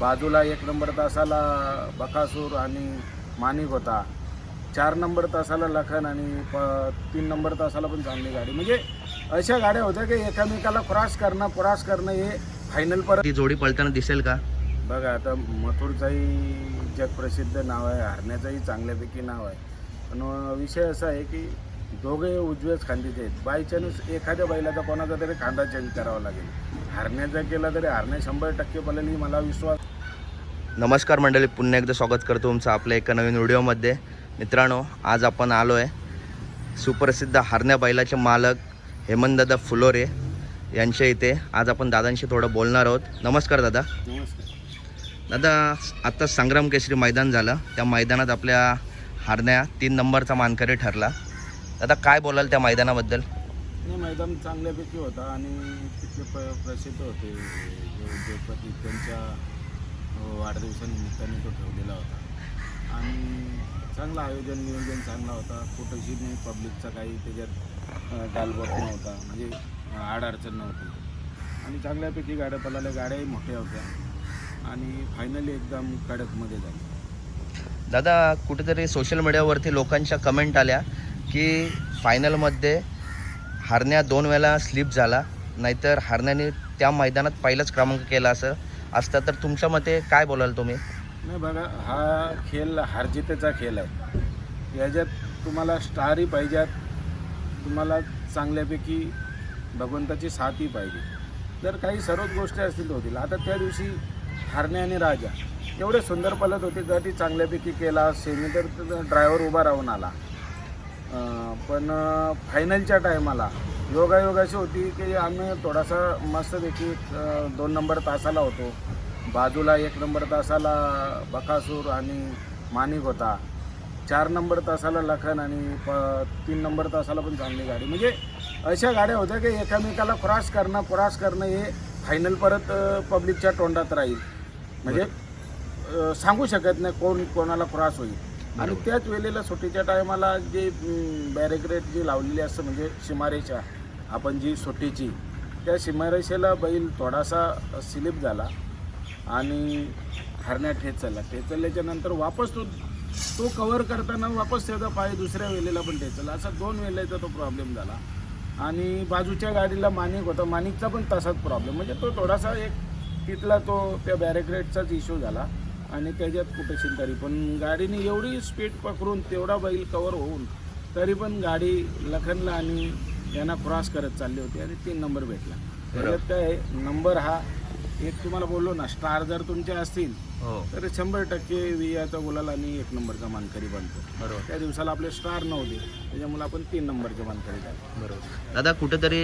बाजूला एक नंबर तासाला बकासूर आणि माणिक होता. चार नंबर तासाला लखन आणि प तीन नंबर तासाला पण चांगली गाडी. म्हणजे अशा गाड्या होत्या की एकामेकाला क्रॉस करणं क्रॉस करणं हे फायनल परत ती जोडी पळताना दिसेल का? बघा आता मथुरचाही जगप्रसिद्ध नाव आहे हरण्याचंही चांगल्यापैकी नाव आहे. पण विषय असा आहे की दोघे उजव्याच खांदीचे आहेत. बाय चान्स एखाद्या बैलाचा कोणाचा तरी खांदा चेंज करावा लागेल. हरण्याचा केला तरी हरण्या शंभर टक्के ही मला विश्वास. नमस्कार मंडळी पुन्हा एकदा स्वागत करतो तुमचं आपल्या एका नवीन व्हिडिओमध्ये. मित्रांनो आज आपण आलो आहे सुप्रसिद्ध हरण्या बैलाचे मालक हेमंतदादा फुलोरे यांच्या इथे. आज आपण दादांशी थोडं बोलणार आहोत. नमस्कार दादा. नमस्कार. दादा आत्ता संग्राम केसरी मैदान झालं. त्या मैदानात आपल्या हरण्या तीन नंबरचा मानकरी ठरला. दादा काय बोलाल त्या मैदानाबद्दल? एकदम चांगल्यापैकी होता आणि तिथले प प्रसिद्ध होते. जे त्यांच्या वाढदिवसानिमित्ताने तो ठेवलेला होता. आणि चांगलं आयोजन नियोजन चांगला होता. कुठंशी नाही पब्लिकचा काही त्याच्यात डालबॉट नव्हता. म्हणजे आडअडचण नव्हती. आणि चांगल्यापैकी गाड्या पलाल्या गाड्याही मोठ्या होत्या. आणि फायनली एकदम कडकमध्ये झाली. दादा कुठेतरी सोशल मीडियावरती लोकांच्या कमेंट आल्या की फायनलमध्ये हरण्या दोन वेळा स्लिप झाला. नाहीतर हरण्याने त्या मैदानात पहिलाच क्रमांक केला असं. असता तर तुमच्या मते काय बोलाल तुम्ही? नाही बघा हा खेळ हारजितेचा खेळ आहे. याच्यात तुम्हाला स्टारही पाहिजेत तुम्हाला चांगल्यापैकी भगवंताची साथही पाहिजे. जर काही सर्वच गोष्टी असतील होतील. आता त्या दिवशी हरणे आणि राजा एवढे सुंदर पलत होते. गटी चांगल्यापैकी केला सेमी तर ड्रायव्हर उभा राहून आला. पण फायनलच्या टायमाला योगायोगाशी होती की आम्ही थोडासा मस्तपैकी दोन नंबर तासाला होतो. बाजूला एक नंबर तासाला बकासूर आणि माणिक होता. चार नंबर तासाला लखन आणि प तीन नंबर तासाला पण चांगली गाडी. म्हणजे अशा गाड्या होत्या की एकामेकाला क्रॉस करणं क्रॉस करणं हे फायनल परत पब्लिकच्या तोंडात राहील. म्हणजे सांगू शकत नाही कोण कोणाला क्रॉस होईल. आणि. त्याच वेळेला सुट्टीच्या टायमाला जे बॅरिग्रेट जी लावलेली असतं म्हणजे सीमारेषा आपण जी सुट्टीची त्या सीमारेषेला बैल थोडासा स्लिप झाला आणि हरण्या ठेचला ठेचल्याच्या नंतर वापस तो तो कव्हर करताना वापस त्याचा पाय दुसऱ्या वेळेला पण ठेचला असा दोन वेळेचा तो प्रॉब्लेम झाला. आणि बाजूच्या गाडीला माणिक होता. माणिकचा पण तसाच प्रॉब्लेम म्हणजे तो थोडासा एक तिथला तो त्या बॅरिग्रेडचाच इश्यू झाला. आणि त्याच्यात कुठेशील तरी पण गाडीने एवढी स्पीड पकडून तेवढा बैल कवर होऊन तरी पण गाडी लखनला आणि यांना क्रॉस करत चालली होती आणि तीन नंबर भेटला. त्याच्यात काय नंबर हा एक तुम्हाला बोललो ना स्टार जर तुमचे असतील हो. तर शंभर टक्के वियाचा गुलाल आणि एक नंबरचा मानकरी बनतो. बरोबर. त्या दिवसाला आपले स्टार नव्हते त्याच्यामुळे आपण तीन नंबरचे मानकरी झाले. बरोबर. दादा कुठेतरी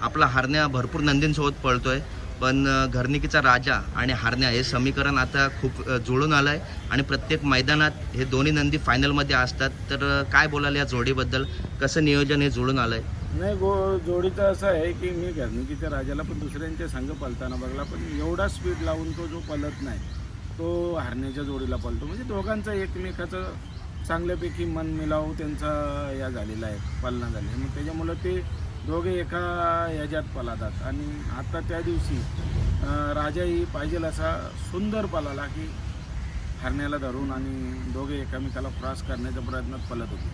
आपला हरण्या भरपूर नंदींसोबत पळतोय. पण अ, घरणिकीचा राजा आणि हारण्या हे समीकरण आता खूप जुळून आलं आहे आणि प्रत्येक मैदानात हे दोन्ही नंदी फायनलमध्ये असतात. तर काय बोलाल या जोडीबद्दल? कसं नियोजन हे जुळून आलं आहे नाही गो जोडीचं असं आहे की मी घरणिकीच्या राजाला पण दुसऱ्यांच्या संघ पलताना बघला पण एवढा स्पीड लावून तो जो पलत नाही तो हारण्याच्या जोडीला पलतो. म्हणजे दोघांचा एकमेकाचं चांगल्यापैकी मन मिलाव त्यांचा या झालेला आहे पालना झाली मग त्याच्यामुळं ते दोघे एका ह्याच्यात पलातात. आणि आता त्या दिवशी राजाही पाहिजेल असा सुंदर पलाला की हरण्याला धरून आणि दोघे एकमेकाला क्रॉस करण्याच्या प्रयत्नात पलत होते.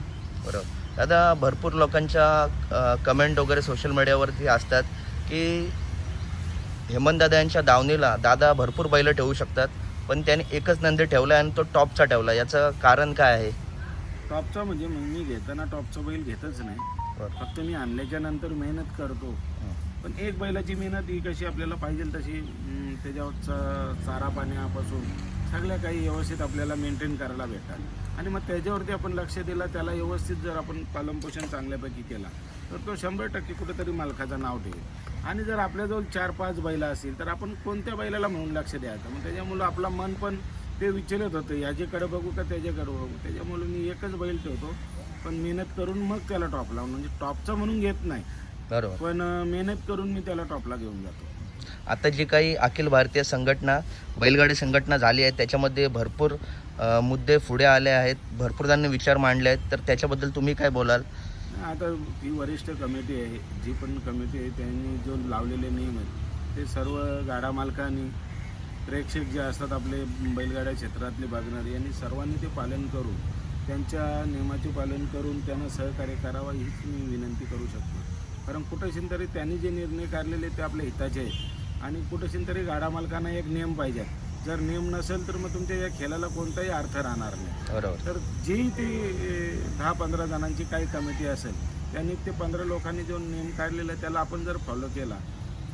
बरोबर. दादा भरपूर लोकांच्या कमेंट वगैरे सोशल मीडियावरती असतात की हेमंत दादा यांच्या दावणीला दादा भरपूर बैलं ठेवू शकतात पण त्याने एकच नंदी ठेवला आणि तो टॉपचा ठेवला याचं कारण काय आहे? टॉपचा म्हणजे मग मी घेताना टॉपचा बैल घेतच नाही. फक्त मी आणल्याच्या नंतर मेहनत करतो. पण एक बैलाची मेहनत ही कशी आपल्याला पाहिजे तशी अं, त्याच्यावरचा चारा पाण्यापासून सगळ्या काही व्यवस्थित आपल्याला मेंटेन करायला भेटतात. आणि मग त्याच्यावरती आपण लक्ष दिलं त्याला व्यवस्थित जर आपण पालनपोषण चांगल्यापैकी केला तर तो शंभर टक्के कुठेतरी मालकाचं नाव ठेवेल. आणि जर आपल्याजवळ चार पाच बैला असतील तर आपण कोणत्या बैलाला म्हणून लक्ष द्यायचं? मग त्याच्यामुळं आपलं मन पण ते विचलित होतं याच्याकडे बघू का त्याच्याकडे बघू? त्याच्यामुळे मी एकच बैल ठेवतो पण मेहनत करून मग त्याला टॉप लावून म्हणजे टॉपचा म्हणून घेत नाही. बरोबर. पण मेहनत करून मी त्याला टॉपला घेऊन जातो. आता जी काही अखिल भारतीय संघटना बैलगाडी संघटना झाली आहे त्याच्यामध्ये भरपूर मुद्दे पुढे आले आहेत. भरपूर जणांनी विचार मांडले आहेत. तर त्याच्याबद्दल तुम्ही काय बोलाल? आता ही वरिष्ठ कमिटी आहे जी पण कमिटी आहे त्यांनी जो लावलेले नियम आहेत ते सर्व गाडा मालकांनी प्रेक्षक जे असतात आपले बैलगाड्या क्षेत्रातले बघणारे यांनी सर्वांनी ते पालन करून त्यांच्या नियमाचे पालन करून त्यांना सहकार्य करावा हीच मी विनंती करू शकतो. कारण कुठेशीन तरी त्यांनी जे निर्णय काढलेले ते आपल्या हिताचे आहेत. आणि कुठेशीन तरी गाडा मालकांना एक नियम पाहिजे जर नियम नसेल तर मग तुमच्या या खेळाला कोणताही अर्थ राहणार नाही. बरोबर. तर जी ती दहा पंधरा जणांची काही कमिटी असेल त्यांनी ते पंधरा लोकांनी जो नियम काढलेला त्याला आपण जर फॉलो केला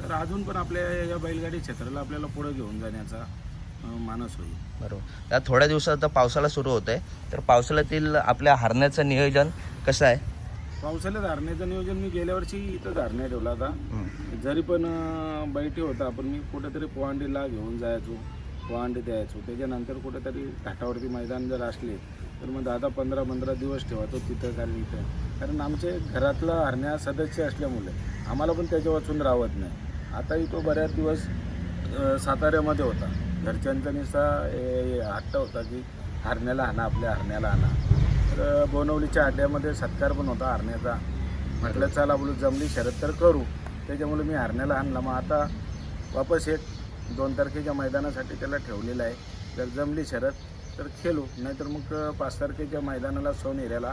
तर अजून पण आपल्या या बैलगाडी क्षेत्राला आपल्याला पुढे घेऊन जाण्याचा मानस होईल. बरोबर. त्या थोड्या दिवसात आता पावसाळा सुरू होत आहे तर पावसाळ्यातील आपल्या हरण्याचं नियोजन कसं आहे? पावसाळ्यात धारण्याचं नियोजन मी गेल्या वर्षी इथं धारण्या ठेवला होता. जरी पण बैठी होता पण मी कुठेतरी पोहांडीला घेऊन जायचो पोहांडी द्यायचो त्याच्यानंतर कुठेतरी घाटावरती मैदान जर असले तर मग दादा पंधरा पंधरा दिवस ठेवातो तिथं कारण इथं. कारण आमचे घरातला हरण्या सदस्य असल्यामुळे आम्हाला पण त्याच्या वाचून राहत नाही. आताही तो बऱ्याच दिवस साताऱ्यामध्ये होता. घरच्यांचा निसा ए, हट्ट होता की हरण्याला आणा आपल्या हरण्याला आणा. तर बोनवलीच्या अड्ड्यामध्ये सत्कार पण होता हरण्याचा. म्हटलं चला बोलू जमली शरद तर करू. त्याच्यामुळे मी हरण्याला आणला. मग आता वापस एक दोन तारखेच्या मैदानासाठी त्याला ठेवलेलं आहे. जर जमली शरद तर खेळू. नाहीतर मग पाच तारखेच्या मैदानाला सोनेऱ्याला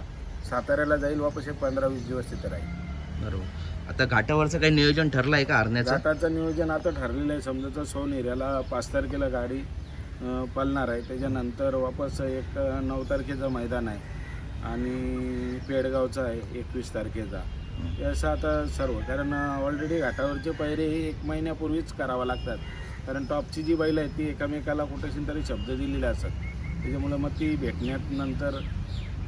साताऱ्याला जाईल. वापस एक पंधरा वीस दिवस तिथं राहील. बरोबर. आता घाटावरचं काही नियोजन ठरलं आहे का हरण्याचं? घाटाचं नियोजन आता ठरलेलं आहे. समजाचं सोन एरियाला पाच तारखेला गाडी पळणार आहे. त्याच्यानंतर वापस एक नऊ तारखेचं मैदान आहे. आणि पेडगावचं आहे एकवीस तारखेचा. असं आता सर्व. कारण ऑलरेडी घाटावरचे पायरे हे एक महिन्यापूर्वीच करावं लागतात. कारण टॉपची जी बैल आहेत ती एकामेकाला कुठेशी तरी शब्द दिलेले असतात. त्याच्यामुळे मग ती भेटण्यात नंतर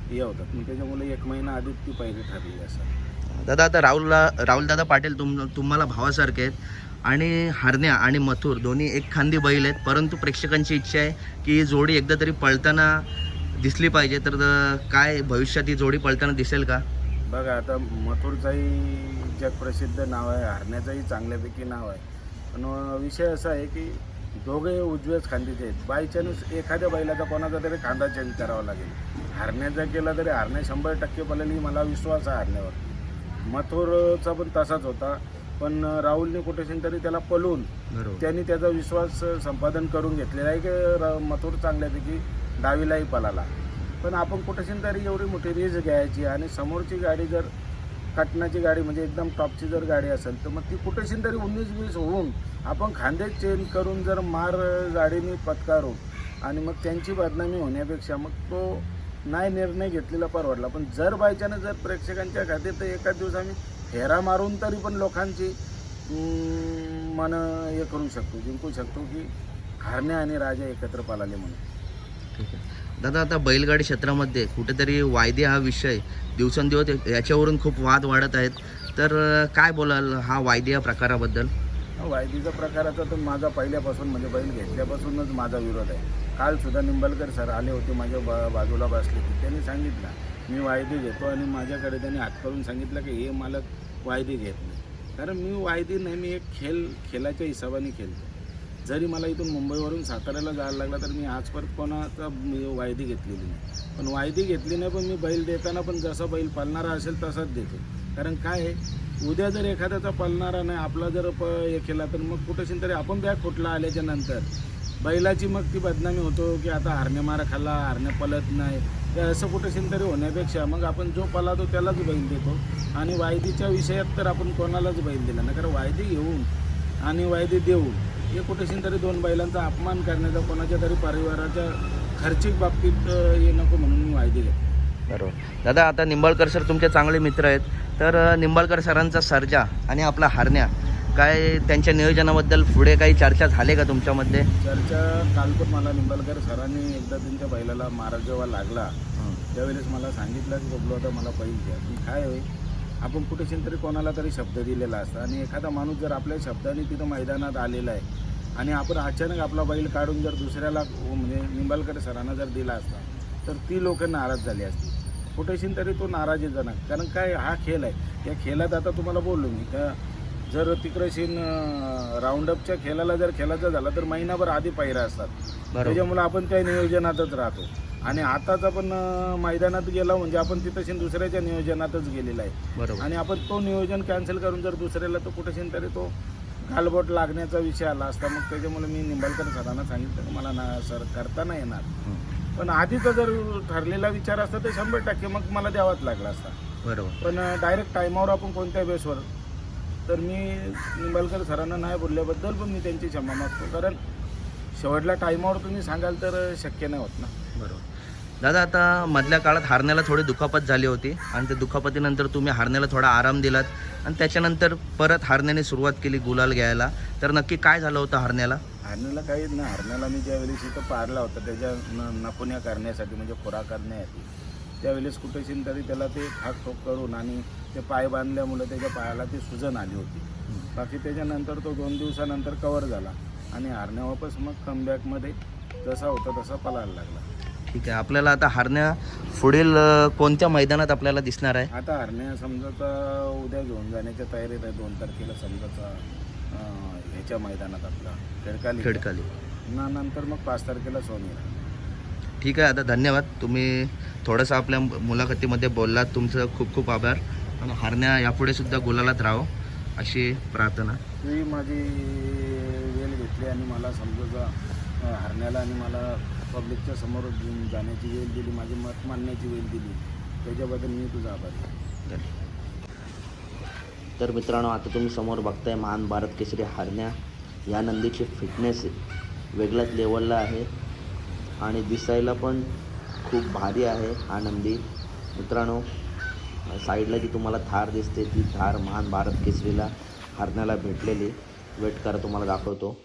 हे होतात. मग त्याच्यामुळे एक महिना आधीच ती पैरे ठरलेली असतात. दादा आता राहुलला राहुलदादा पाटील तुम तुम्हाला भावासारखे आहेत आणि हरण्या आणि मथुर दोन्ही एक खांदी बैल आहेत. परंतु प्रेक्षकांची इच्छा आहे की ही जोडी एकदा तरी पळताना दिसली पाहिजे. तर काय भविष्यात ही जोडी पळताना दिसेल का? बघा आता मथुरचाही जगप्रसिद्ध नाव आहे हरण्याचंही चांगल्यापैकी नाव आहे. पण विषय असा आहे की दोघे उजव्याच खांदीचे आहेत. बाय चान्स एखाद्या बैलाचा कोणाचा तरी खांदा चेंज करावा लागेल. हरण्याचा केला तरी हरण्या शंभर टक्के पडेल ही मला विश्वास आहे हरण्यावर. मथुरचा पण तसाच होता. पण राहुलने कुठेशी तरी त्याला बरोबर. त्यांनी त्याचा विश्वास संपादन करून घेतलेला आहे की मथुर चांगल्यापैकी डावीलाही पळाला. पण आपण कुठेशी तरी एवढी मोठी रिस्क घ्यायची आणि समोरची गाडी जर कटनाची गाडी म्हणजे एकदम टॉपची जर गाडी असेल तर मग ती कुठेशी तरी उन्नीस वीस होऊन आपण खांदे चेंज करून जर मार गाडीने पत्कारून आणि मग त्यांची बदनामी होण्यापेक्षा मग तो नाही निर्णय घेतलेला परवडला. पण जर बायच्यानं जर प्रेक्षकांच्या खात्यात तर एका दिवस आम्ही फेरा मारून तरी पण लोकांची मन हे करू शकतो जिंकू शकतो की हरणे आणि राजा एकत्र पालाले म्हणून. ठीक आहे. दादा आता बैलगाडी क्षेत्रामध्ये कुठेतरी वायदे हा विषय दिवसेंदिवस याच्यावरून खूप वाद वाढत आहेत. तर काय बोलाल हा वायदे या प्रकाराबद्दल? हो, वायदीचा प्रकाराचा तर माझा पहिल्यापासून म्हणजे बैल घेतल्यापासूनच माझा विरोध आहे. काल सुद्धा निंबलकर सर आले होते माझ्या बा बाजूला बसले होते त्यांनी सांगितलं मी वायदी घेतो आणि माझ्याकडे त्यांनी हात करून सांगितलं की हे मालक वायदी घेत नाही. कारण मी वायदी नेहमी एक खेळ खेळाच्या हिशोबाने खेळतो. जरी मला इथून मुंबईवरून साताऱ्याला जायला लागला तर मी आजपर्यंत कोणाचा मी वायदी घेतलेली नाही. पण वायदी घेतली नाही पण मी बैल देताना पण जसा बैल पालणारा असेल तसाच देतो. कारण काय आहे? उद्या जर एखाद्याचा पळणारा नाही आपला जर प हे केला तर मग कुठं तरी आपण बॅग खोटला आल्याच्यानंतर. बैलाची मग ती बदनामी होतो की आता हरणे मारा खाल्ला हरणे पलत नाही. तर असं कुठं तरी होण्यापेक्षा मग आपण जो पलातो त्यालाच बैल देतो. आणि वायदीच्या विषयात तर आपण कोणालाच बैल दिला नाही. कारण वायदी घेऊन आणि वायदे देऊन हे कुठेशी तरी दोन बैलांचा अपमान करण्याचा कोणाच्या तरी परिवाराच्या खर्चिक बाबतीत हे नको म्हणून मी वायदे घेतो. बरोबर. दादा आता निंबाळकर सर तुमचे चांगले मित्र आहेत. तर निंबाळकर सरांचा सर्जा आणि आपला हरण्या काय त्यांच्या नियोजनाबद्दल पुढे काही चर्चा झाले का तुमच्यामध्ये? चर्चा काल पण मला निंबालकर सरांनी एकदा त्यांच्या बैलाला मारा जेव्हा लागला त्यावेळेस मला सांगितलं की बबलू आता मला बैल द्या. पण काय होईल? आपण कुठेशी तरी कोणाला तरी शब्द दिलेला असता आणि एखादा माणूस जर आपल्या शब्दाने तिथं मैदानात आलेला आहे आणि आपण अचानक आपला बैल काढून जर दुसऱ्याला म्हणजे निंबालकर सरांना जर दिला असता तर ती लोक नाराज झाली असती. कुठेशी तरी तो नाराजीजनक कारण काय हा खेळ आहे. या खेळात आता तुम्हाला बोललो मी का जर तिकडशीन राऊंडअपच्या खेळाला जर खेळायचा झाला तर महिनाभर आधी पायऱ्या असतात. त्याच्यामुळे आपण त्या नियोजनातच राहतो. आणि आताच आपण मैदानात गेला म्हणजे आपण तिथं दुसऱ्याच्या नियोजनातच गेलेला आहे. आणि आपण तो नियोजन कॅन्सल करून जर दुसऱ्याला तो कुठेशी तरी तो गालबोट लागण्याचा विषय आला असता मग त्याच्यामुळे मी निंबाळकर सरांना सांगितलं की मला ना सर करता नाही येणार. पण आधीचा जर ठरलेला विचार असता तर शंभर टक्के मग मला द्यावाच लागला असता. बरोबर. पण डायरेक्ट टायमावर आपण कोणत्या बेसवर? तर मी निंबाळकर सरांना नाही बोलल्याबद्दल पण मी त्यांची क्षमा मागतो. कारण शेवटल्या टायमावर तुम्ही सांगाल तर शक्य नाही होत ना. बरोबर. दादा आता मधल्या काळात हारण्याला थोडी दुखापत झाली होती आणि त्या दुखापतीनंतर तुम्ही हारण्याला थोडा आराम दिलात आणि त्याच्यानंतर परत हारण्याने सुरुवात केली गुलाल घ्यायला. तर नक्की काय झालं होतं हारण्याला? हरण्याला काहीच नाही. हरण्याला मी ज्यावेळेस इथं पारला होता त्याच्या न नपुण्या करण्यासाठी म्हणजे खोराक करण्यासाठी. त्यावेळेस कुठेशीन तरी त्याला ते ठाक ठोक करून आणि ते पाय बांधल्यामुळे त्याच्या पायाला ती सुजन आली होती. बाकी त्याच्यानंतर तो दोन दिवसानंतर कवर झाला आणि हरण्या वापस मग कमबॅकमध्ये जसा होता तसा पळायला लागला. ठीक आहे. आपल्याला आता हारण्या पुढील कोणत्या मैदानात आपल्याला दिसणार आहे? आता हरण्या समजाचा उद्या घेऊन जाण्याच्या तयारीत आहे दोन तारखेला समजाचा ह्याच्या मैदानात आपला खेडकाली. खेडकाली. ना नंतर मग पाच तारखेला सोनी. ठीक आहे आता धन्यवाद. तुम्ही थोडंसं आपल्या मुलाखतीमध्ये बोललात. तुमचं खूप खूप आभार. आणि हारण्या यापुढे सुद्धा गुलालात राहो अशी प्रार्थना. ती माझी वेळ घेतली आणि मला समजा हरण्याला आणि मला पब्लिकच्या समोर जाण्याची वेळ दिली माझी मत मांडण्याची वेळ दिली. त्याच्याबद्दल मी तुझा आभारी आहे. तर मित्रांनो आता तुम्ही समोर बघताय महान भारत केसरी हरण्या. या नंदीची फिटनेस वेगळ्याच लेवलला आहे आणि दिसायला पण खूप भारी आहे हा नंदी. मित्रांनो साईडला जी तुम्हाला थार दिसते ती थार महान भारत केसरीला हरण्याला भेटलेली. वेट करा तुम्हाला दाखवतो.